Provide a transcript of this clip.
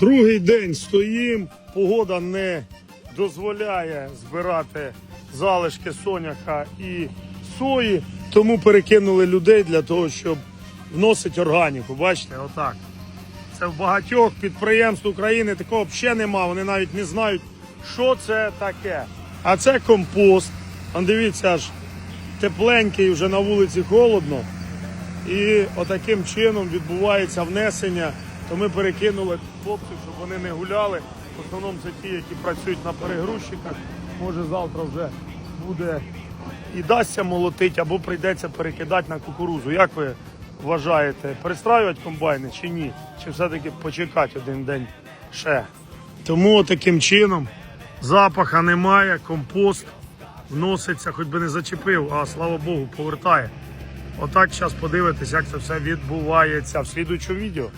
Другий день стоїм, погода не дозволяє збирати залишки соняха і сої, тому перекинули людей для того, щоб вносити органіку. Бачите, отак. Це в багатьох підприємств України такого взагалі нема. Вони навіть не знають, що це таке. А це компост. Он дивіться, аж тепленький, вже на вулиці холодно. І отаким чином відбувається внесення. То ми перекинули хлопців, щоб вони не гуляли. В основному це ті, які працюють на перегрузчиках. Може завтра вже буде і дасться молотить, або прийдеться перекидати на кукурузу. Як ви вважаєте, перестраювати комбайни чи ні? Чи все-таки почекати один день ще? Тому таким чином запаха немає, компост вноситься, хоч би не зачепив, а слава Богу, повертає. Отак зараз подивитись, як це все відбувається в слідуючому відео.